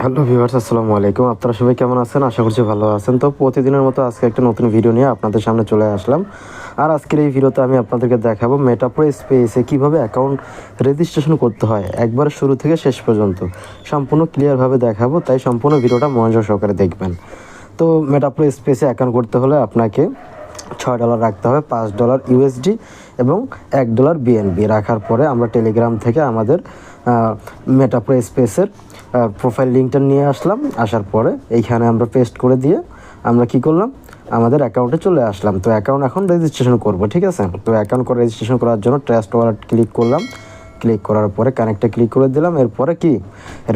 Hello viewers আসসালামু আলাইকুম। আপনারা সবাই কেমন আছেন? আশা করছি ভালো আছেন। তো প্রতিদিনের মতো আজকে একটা নতুন ভিডিও নিয়ে আপনাদের সামনে চলে আসলাম। আর আজকের এই ভিডিওতে আমি আপনাদেরকে দেখাবো মেটাপ্রো স্পেসে কীভাবে অ্যাকাউন্ট রেজিস্ট্রেশন করতে হয়, একবার শুরু থেকে শেষ পর্যন্ত। সম্পূর্ণ ক্লিয়ারভাবে দেখাবো, তাই সম্পূর্ণ ভিডিওটা মনোযোগ সহকারে দেখবেন। তো মেটাপ্রো স্পেসে অ্যাকাউন্ট করতে হলে আপনাকে ছয় ডলার রাখতে হবে, পাঁচ ডলার ইউএসডি এবং এক ডলার বিএনবি রাখার পরে আমরা টেলিগ্রাম থেকে আমাদের মেটাপ্রো স্পেসের প্রোফাইল লিঙ্কটা নিয়ে আসলাম, আসার পরে এইখানে আমরা পেস্ট করে দিয়ে আমরা কি করলাম? আমাদের অ্যাকাউন্টে চলে আসলাম। তো অ্যাকাউন্ট এখন রেজিস্ট্রেশন করব, ঠিক আছে? তো অ্যাকাউন্ট করে রেজিস্ট্রেশন করার জন্য ট্রাস্ট ওয়ালেট ক্লিক করলাম। ক্লিক করার পরে কানেক্টে ক্লিক করে দিলাম। এরপরে কি?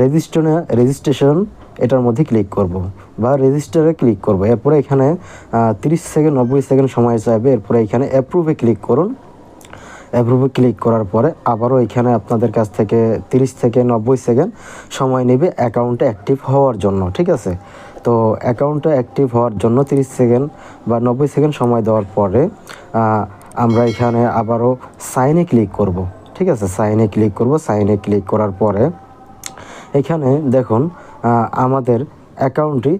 রেজিস্ট্রেশনে রেজিস্ট্রেশন এটার মধ্যে ক্লিক করব বা রেজিস্টারে ক্লিক করব। এরপরে এখানে তিরিশ সেকেন্ড নব্বই সেকেন্ড সময় চাইবে। এরপরে এখানে অ্যাপ্রুভে ক্লিক করুন। অ্যাপ্রুভে ক্লিক করার পরে আবারও এখানে আপনাদের কাছ থেকে তিরিশ থেকে নব্বই সেকেন্ড সময় নেবে অ্যাকাউন্টে অ্যাক্টিভ হওয়ার জন্য, ঠিক আছে? তো অ্যাকাউন্টে অ্যাক্টিভ হওয়ার জন্য তিরিশ সেকেন্ড বা নব্বই সেকেন্ড সময় দেওয়ার পরে আমরা এখানে আবারও সাইনে ক্লিক করব, ঠিক আছে? সাইনে ক্লিক করব সাইনে ক্লিক করার পরে এখানে দেখুন আমাদের অ্যাকাউন্টটি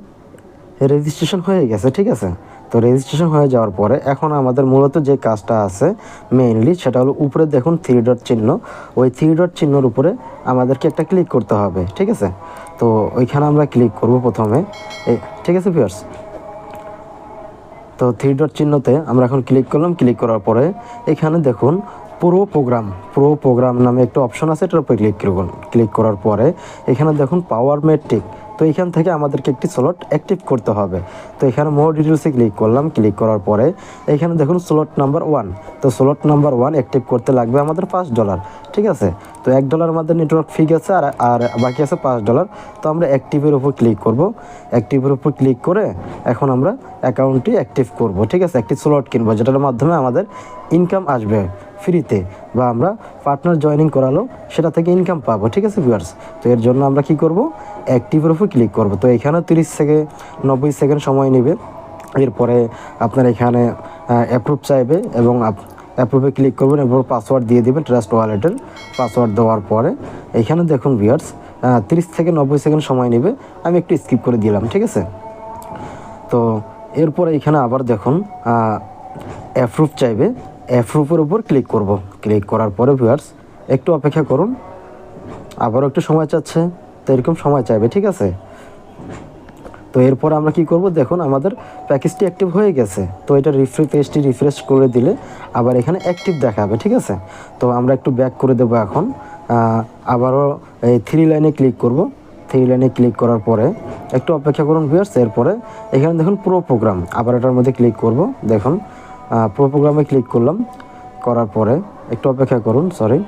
রেজিস্ট্রেশন হয়ে গেছে, ঠিক আছে? তো রেজিস্ট্রেশন হয়ে যাওয়ার পরে এখন আমাদের মূলত যে কাজটা আছে মেইনলি সেটা হলো উপরে দেখুন থ্রি ডট চিহ্ন। ওই থ্রি ডট চিহ্নর উপরে আমাদেরকে একটা ক্লিক করতে হবে, ঠিক আছে? তো ওইখানে আমরা ক্লিক করব প্রথমে। ঠিক আছে ভিউয়ার্স তো থ্রি ডট চিহ্নতে আমরা এখন ক্লিক করলাম ক্লিক করার পরে এখানে দেখুন পুরো প্রোগ্রাম পুরো প্রোগ্রাম নামে একটা অপশন আছে, এটার উপরে ক্লিক করুন। ক্লিক করার পরে এখানে দেখুন পাওয়ার মেট্রিক তো এখান থেকে আমাদেরকে একটি স্লট অ্যাক্টিভ করতে হবে। তো এখানে মোর ডিটেলসে ক্লিক করলাম। ক্লিক করার পরে এখানে দেখুন স্লট নাম্বার ওয়ান তো স্লট নাম্বার ওয়ান অ্যাক্টিভ করতে লাগবে আমাদের পাঁচ ডলার ঠিক আছে? তো এক ডলার আমাদের নেটওয়ার্ক ফিক আছে আর আর বাকি আছে পাঁচ ডলার তো আমরা অ্যাক্টিভের উপর ক্লিক করব। অ্যাক্টিভের উপর ক্লিক করে এখন আমরা অ্যাকাউন্টটি অ্যাক্টিভ করব, ঠিক আছে? একটি স্লট কিনবো, যেটার মাধ্যমে আমাদের ইনকাম আসবে। ফ্রিতে বা আমরা পার্টনার জয়েনিং করালো সেটা থেকে ইনকাম পাবো, ঠিক আছে ভিউয়ার্স তো এর জন্য আমরা কি করব? অ্যাক্টিভের উপর ক্লিক করব। তো এখানেও তিরিশ থেকে নব্বই সেকেন্ড সময় নেবে। এরপরে আপনার এখানে অ্যাপ্রুভ চাইবে এবং অ্যাপ্রুভে ক্লিক করবেন, এরপর পাসওয়ার্ড দিয়ে দেবেন ট্রাস্ট ওয়ালেটের পাসওয়ার্ড দেওয়ার পরে। এখানে দেখুন ভিউয়ার্স তিরিশ থেকে নব্বই সেকেন্ড সময় নেবে। আমি একটু স্কিপ করে দিলাম, ঠিক আছে? তো এরপরে এখানে আবার দেখুন অ্যাপ্রুভ চাইবে। অ্যাপ্রুভের উপর ক্লিক করব। ক্লিক করার পরে ভিউয়ার্স একটু অপেক্ষা করুন। আবারও একটু সময় চাচ্ছে, তো এরকম সময় চাইবে, ঠিক আছে? তো এরপর আমরা কি করব? দেখুন, আমাদের প্যাকেজটি অ্যাক্টিভ হয়ে গেছে। তো এটা রিফ্রেশ পেজটি রিফ্রেশ করে দিলে আবার এখানে অ্যাক্টিভ দেখাবে, ঠিক আছে? তো আমরা একটু ব্যাক করে দেবো এখন। আবারও এই থ্রি লাইনে ক্লিক করব। থ্রি লাইনে ক্লিক করার পরে একটু অপেক্ষা করুন ভিউয়ার্স এরপরে এখানে দেখুন প্রো প্রোগ্রাম আবার এটার মধ্যে ক্লিক করব। দেখুন প্রো প্রোগ্রামে ক্লিক করলাম, করার পরে একটু অপেক্ষা করুন সরি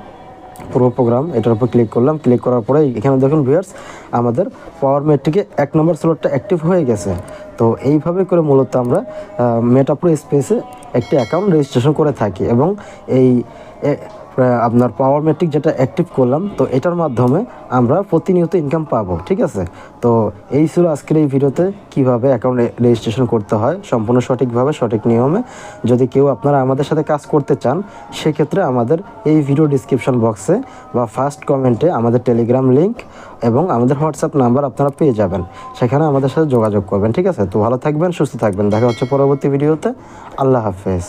পুরো প্রোগ্রাম, এটার উপর ক্লিক করলাম ক্লিক করার পরে এখানে দেখুন ভিউয়ার্স আমাদের পাওয়ার মেট্রিকে এক নম্বর স্লটটা অ্যাক্টিভ হয়ে গেছে। তো এইভাবে করে মূলত আমরা মেটাপ্রো স্পেসে একটি অ্যাকাউন্ট রেজিস্ট্রেশন করে থাকি এবং এই আপনার পাওয়ার মেট্রিক যেটা অ্যাক্টিভ করলাম, তো এটার মাধ্যমে আমরা প্রতিনিয়ত ইনকাম পাবো, ঠিক আছে? তো এই ছিল আজকের এই ভিডিওতে কীভাবে অ্যাকাউন্ট রেজিস্ট্রেশন করতে হয়, সম্পূর্ণ সঠিকভাবে, সঠিক নিয়মে। যদি কেউ আপনারা আমাদের সাথে কাজ করতে চান, সেক্ষেত্রে আমাদের এই ভিডিও ডিসক্রিপশন বক্সে বা ফার্স্ট কমেন্টে আমাদের টেলিগ্রাম লিঙ্ক এবং আমাদের হোয়াটসঅ্যাপ নাম্বার আপনারা পেয়ে যাবেন। সেখানে আমাদের সাথে যোগাযোগ করবেন, ঠিক আছে? তো ভালো থাকবেন, সুস্থ থাকবেন। দেখা হচ্ছে পরবর্তী ভিডিওতে আল্লাহ হাফেজ।